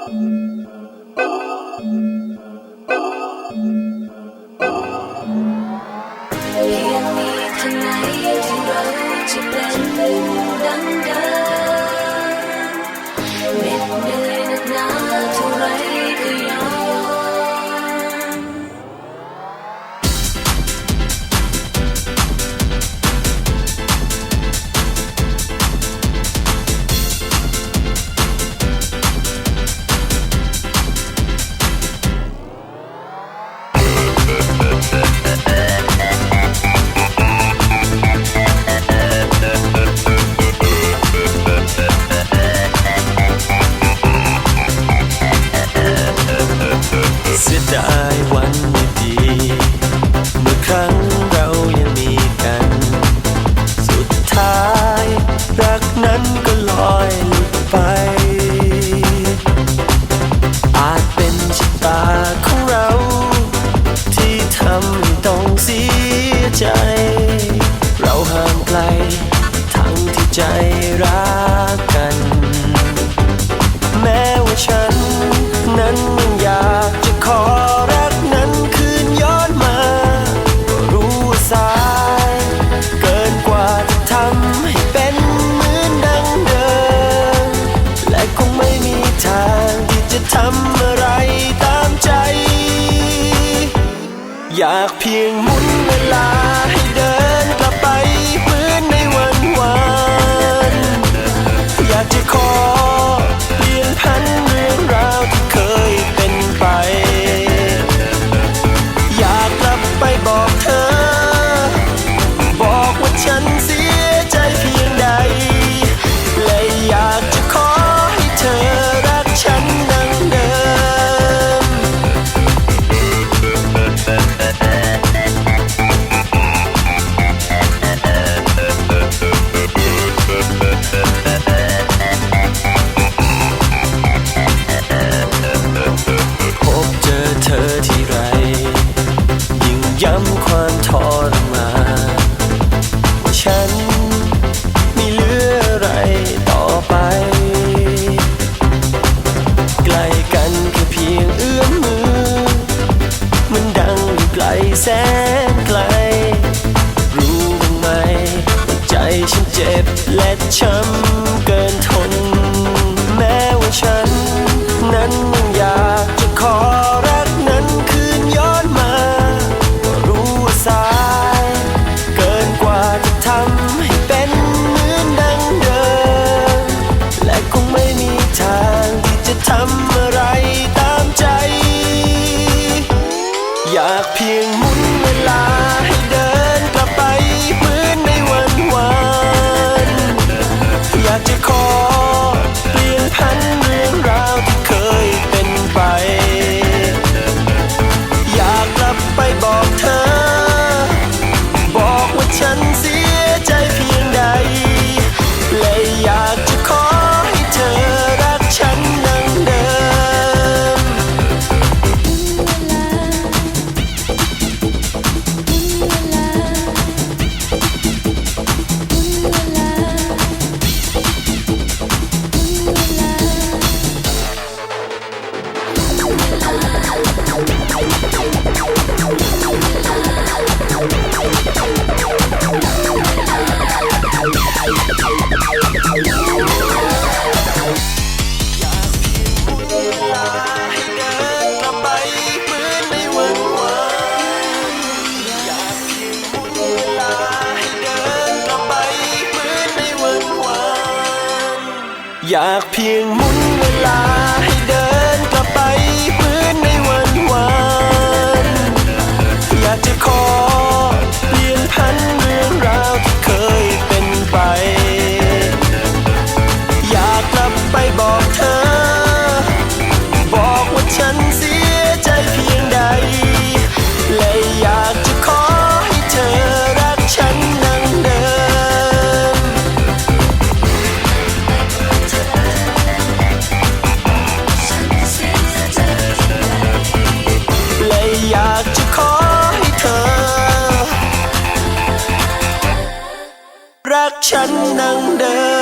เเสียดายวันดีเมื่อครั้งเรายังมีกัน สุดท้าย รักนั้นก็ลอยหลุดไป อาจเป็นชะตาของเรา ที่ทำให้ต้องเสียใจ เราห่างไกล ทั้งที่ใจรักกัน แม้ว่าฉันนั้นยังอยาก อยากเพียงหมุนเวลาให้เดินกลับไปเหมือนในวันวานอยากจะขอเปลี่ยนพัน แสนไกล รู้บ้างไหมว่าใจฉันเจ็บและช้ำเกินทน แม้ว่าฉัน นั้นยังอยากจะขอรักนั้นคืนย้อนมา รู้ว่าสาย เกินกว่าจะทำให้เป็นเหมือนดังเดิม และคงไม่มีทางที่จะทำอะไรตามใจ อยากเพียง อยากจะขอเปลี่ยนพัน อยากเพียงหมุนเวลา ฉันนั่งเดิน